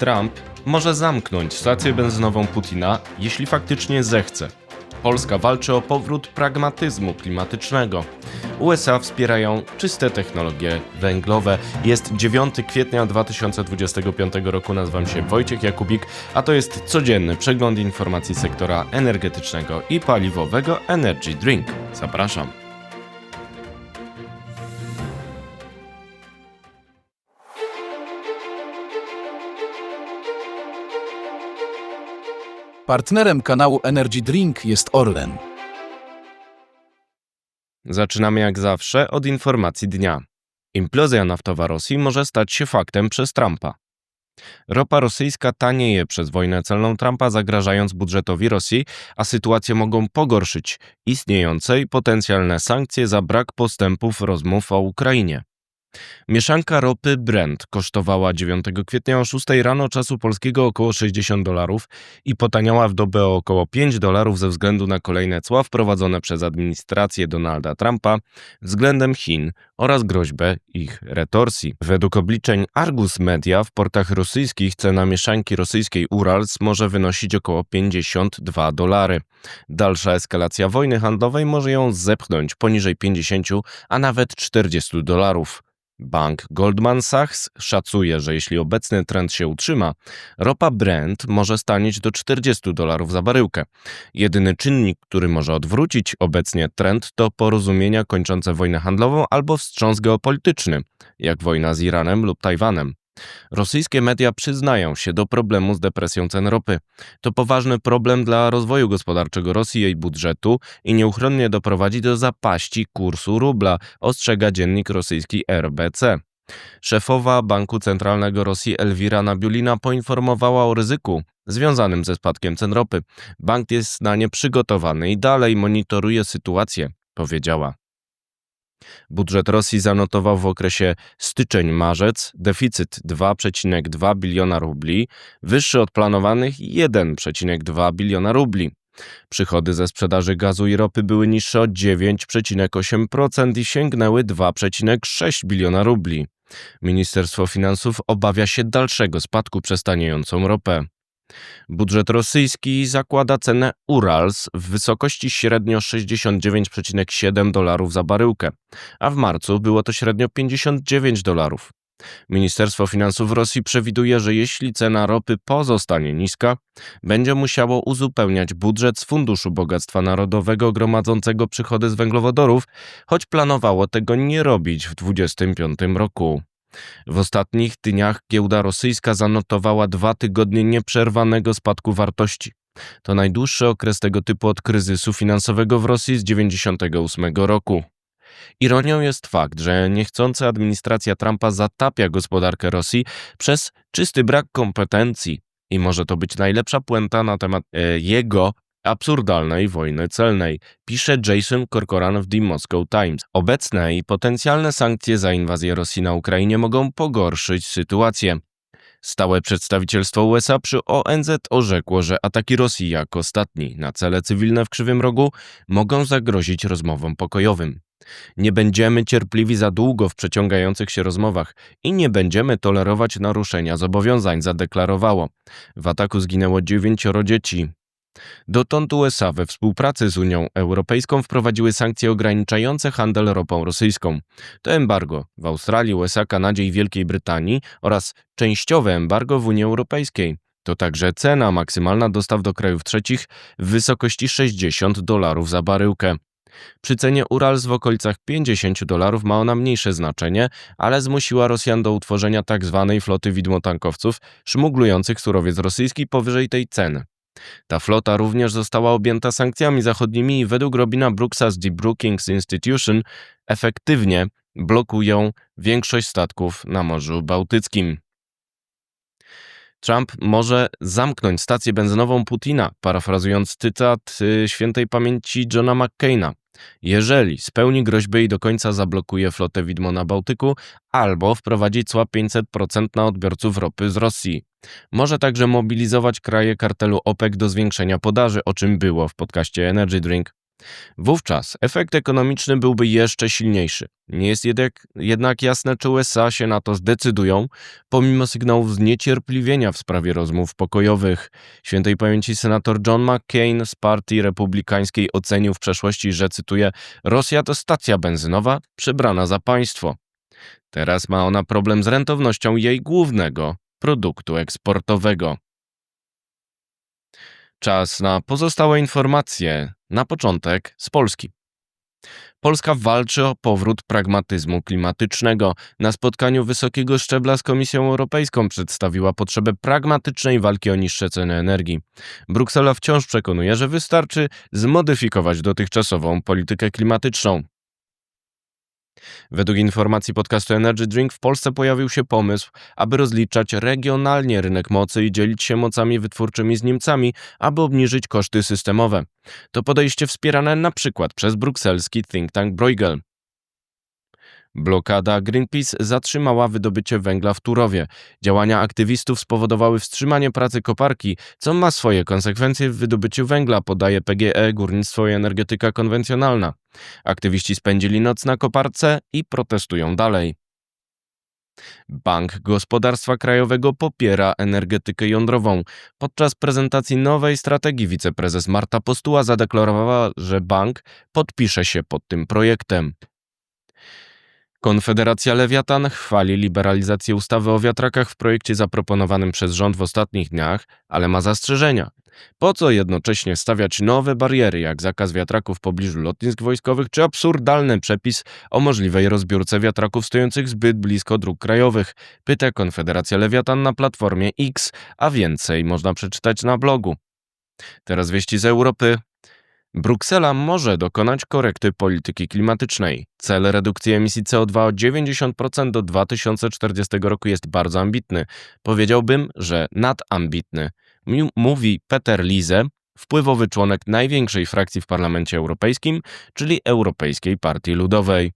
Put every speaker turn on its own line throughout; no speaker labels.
Trump może zamknąć stację benzynową Putina, jeśli faktycznie zechce. Polska walczy o powrót pragmatyzmu klimatycznego. USA wspierają czyste technologie węglowe. Jest 9 kwietnia 2025 roku. Nazywam się Wojciech Jakubik, a to jest codzienny przegląd informacji sektora energetycznego i paliwowego Energy Drink. Zapraszam.
Partnerem kanału Energy Drink jest Orlen.
Zaczynamy jak zawsze od informacji dnia. Implozja naftowa Rosji może stać się faktem przez Trumpa. Ropa rosyjska tanieje przez wojnę celną Trumpa, zagrażając budżetowi Rosji, a sytuację mogą pogorszyć istniejące i potencjalne sankcje za brak postępów rozmów o Ukrainie. Mieszanka ropy Brent kosztowała 9 kwietnia o 6 rano czasu polskiego około 60 dolarów i potaniała w dobę o około 5 dolarów ze względu na kolejne cła wprowadzone przez administrację Donalda Trumpa względem Chin oraz groźbę ich retorsji. Według obliczeń Argus Media w portach rosyjskich cena mieszanki rosyjskiej Urals może wynosić około 52 dolary. Dalsza eskalacja wojny handlowej może ją zepchnąć poniżej 50, a nawet 40 dolarów. Bank Goldman Sachs szacuje, że jeśli obecny trend się utrzyma, ropa Brent może stanieć do 40 dolarów za baryłkę. Jedyny czynnik, który może odwrócić obecnie trend, to porozumienia kończące wojnę handlową albo wstrząs geopolityczny, jak wojna z Iranem lub Tajwanem. Rosyjskie media przyznają się do problemu z depresją cen ropy. To poważny problem dla rozwoju gospodarczego Rosji i jej budżetu i nieuchronnie doprowadzi do zapaści kursu rubla, ostrzega dziennik rosyjski RBC. Szefowa Banku Centralnego Rosji Elwira Nabiulina poinformowała o ryzyku związanym ze spadkiem cen ropy. Bank jest na nie przygotowany i dalej monitoruje sytuację, powiedziała. Budżet Rosji zanotował w okresie styczeń-marzec deficyt 2,2 biliona rubli, wyższy od planowanych 1,2 biliona rubli. Przychody ze sprzedaży gazu i ropy były niższe o 9,8% i sięgnęły 2,6 biliona rubli. Ministerstwo Finansów obawia się dalszego spadku przez taniejącą ropę. Budżet rosyjski zakłada cenę Urals w wysokości średnio 69,7 dolarów za baryłkę, a w marcu było to średnio 59 dolarów. Ministerstwo Finansów Rosji przewiduje, że jeśli cena ropy pozostanie niska, będzie musiało uzupełniać budżet z Funduszu Bogactwa Narodowego gromadzącego przychody z węglowodorów, choć planowało tego nie robić w 2025 roku. W ostatnich dniach giełda rosyjska zanotowała dwa tygodnie nieprzerwanego spadku wartości. To najdłuższy okres tego typu od kryzysu finansowego w Rosji z 1998 roku. Ironią jest fakt, że niechcąca administracja Trumpa zatapia gospodarkę Rosji przez czysty brak kompetencji i może to być najlepsza puenta na temat e, jego absurdalnej wojny celnej, pisze Jason Corcoran w The Moscow Times. Obecne i potencjalne sankcje za inwazję Rosji na Ukrainie mogą pogorszyć sytuację. Stałe przedstawicielstwo USA przy ONZ orzekło, że ataki Rosji jak ostatni na cele cywilne w Krzywym Rogu mogą zagrozić rozmowom pokojowym. Nie będziemy cierpliwi za długo w przeciągających się rozmowach i nie będziemy tolerować naruszenia zobowiązań, zadeklarowało. W ataku zginęło dziewięcioro dzieci. Dotąd USA we współpracy z Unią Europejską wprowadziły sankcje ograniczające handel ropą rosyjską. To embargo w Australii, USA, Kanadzie i Wielkiej Brytanii oraz częściowe embargo w Unii Europejskiej. To także cena maksymalna dostaw do krajów trzecich w wysokości 60 dolarów za baryłkę. Przy cenie Urals w okolicach 50 dolarów ma ona mniejsze znaczenie, ale zmusiła Rosjan do utworzenia tzw. Tak floty widmotankowców szmuglujących surowiec rosyjski powyżej tej ceny. Ta flota również została objęta sankcjami zachodnimi i według Robina Brooksa z The Brookings Institution efektywnie blokują większość statków na Morzu Bałtyckim. Trump może zamknąć stację benzynową Putina, parafrazując cytat y, świętej pamięci Johna McCaina. Jeżeli spełni groźby i do końca zablokuje flotę widmo na Bałtyku, albo wprowadzi cła 500% na odbiorców ropy z Rosji. Może także mobilizować kraje kartelu OPEC do zwiększenia podaży, o czym było w podcaście Energy Drink. Wówczas efekt ekonomiczny byłby jeszcze silniejszy. Nie jest jednak, jednak jasne, czy USA się na to zdecydują, pomimo sygnałów zniecierpliwienia w sprawie rozmów pokojowych. Świętej pamięci senator John McCain z Partii Republikańskiej ocenił w przeszłości, że cytuję: Rosja to stacja benzynowa przybrana za państwo. Teraz ma ona problem z rentownością jej głównego produktu eksportowego. Czas na pozostałe informacje. Na początek z Polski. Polska walczy o powrót pragmatyzmu klimatycznego. Na spotkaniu wysokiego szczebla z Komisją Europejską przedstawiła potrzebę pragmatycznej walki o niższe ceny energii. Bruksela wciąż przekonuje, że wystarczy zmodyfikować dotychczasową politykę klimatyczną. Według informacji podcastu Energy Drink w Polsce pojawił się pomysł, aby rozliczać regionalnie rynek mocy i dzielić się mocami wytwórczymi z Niemcami, aby obniżyć koszty systemowe. To podejście wspierane na przykład przez brukselski think tank Bruegel. Blokada Greenpeace zatrzymała wydobycie węgla w Turowie. Działania aktywistów spowodowały wstrzymanie pracy koparki, co ma swoje konsekwencje w wydobyciu węgla, podaje PGE Górnictwo i Energetyka Konwencjonalna. Aktywiści spędzili noc na koparce i protestują dalej. Bank Gospodarstwa Krajowego popiera energetykę jądrową. Podczas prezentacji nowej strategii wiceprezes Marta Postuła zadeklarowała, że bank podpisze się pod tym projektem. Konfederacja Lewiatan chwali liberalizację ustawy o wiatrakach w projekcie zaproponowanym przez rząd w ostatnich dniach, ale ma zastrzeżenia. Po co jednocześnie stawiać nowe bariery, jak zakaz wiatraków w pobliżu lotnisk wojskowych, czy absurdalny przepis o możliwej rozbiórce wiatraków stojących zbyt blisko dróg krajowych? Pyta Konfederacja Lewiatan na platformie X, a więcej można przeczytać na blogu. Teraz wieści z Europy. Bruksela może dokonać korekty polityki klimatycznej. Cel redukcji emisji CO2 o 90% do 2040 roku jest bardzo ambitny. Powiedziałbym, że nadambitny. Mówi Peter Lize, wpływowy członek największej frakcji w Parlamencie Europejskim, czyli Europejskiej Partii Ludowej.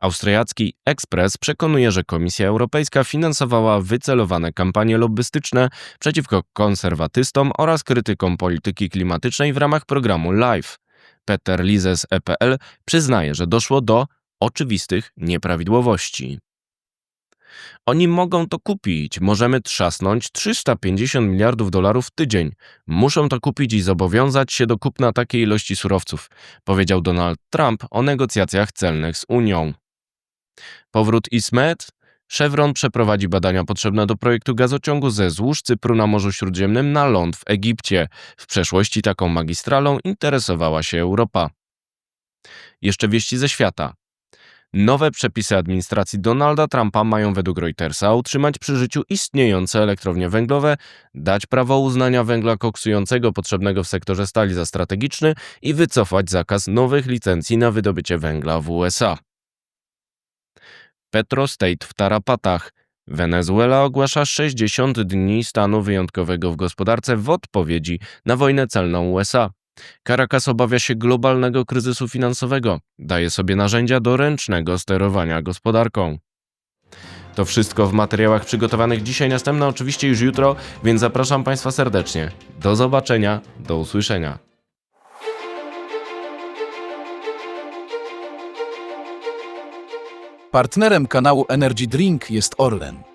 Austriacki Express przekonuje, że Komisja Europejska finansowała wycelowane kampanie lobbystyczne przeciwko konserwatystom oraz krytykom polityki klimatycznej w ramach programu LIFE. Peter Lize z EPL przyznaje, że doszło do oczywistych nieprawidłowości. Oni mogą to kupić. Możemy trzasnąć 350 miliardów dolarów w tydzień. Muszą to kupić i zobowiązać się do kupna takiej ilości surowców, powiedział Donald Trump o negocjacjach celnych z Unią. Powrót ISMED? Chevron przeprowadzi badania potrzebne do projektu gazociągu ze złóż Cypru na Morzu Śródziemnym na ląd w Egipcie. W przeszłości taką magistralą interesowała się Europa. Jeszcze wieści ze świata. Nowe przepisy administracji Donalda Trumpa mają według Reutersa utrzymać przy życiu istniejące elektrownie węglowe, dać prawo uznania węgla koksującego potrzebnego w sektorze stali za strategiczny i wycofać zakaz nowych licencji na wydobycie węgla w USA. Petro State w tarapatach. Wenezuela ogłasza 60 dni stanu wyjątkowego w gospodarce w odpowiedzi na wojnę celną USA. Caracas obawia się globalnego kryzysu finansowego, daje sobie narzędzia do ręcznego sterowania gospodarką. To wszystko w materiałach przygotowanych dzisiaj, następne oczywiście już jutro, więc zapraszam Państwa serdecznie. Do zobaczenia, do usłyszenia.
Partnerem kanału Energy Drink jest Orlen.